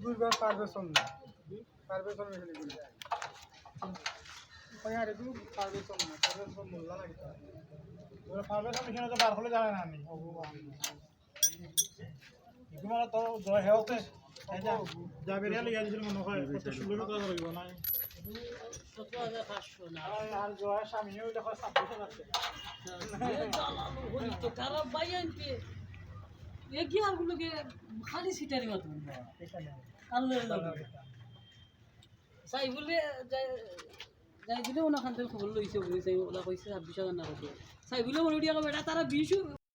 দুইবার পারবেশন না পারবেশন মেশিনে গুলি কয় আর একটু পারবেশন না পারবেশন মোল্লা লাগে ওরা ফার্মেশন মেশিনে তো? বার আমি। তো জয় হেওতে যাবে রে লিয়া দিছিল মনে হয় কত ষোলো টাকা রইব না আর জয় স্বামীও ছাব্বিশ হাজার তারা এ খালি সিটারি মতো। চাই বলে যাই দিলে ওনাখান থেকে খবর লইছে বলে চাই ওলা কইছে ছাব্বিশ হাজার না চাই বলে মনে বেটা তারা বিশু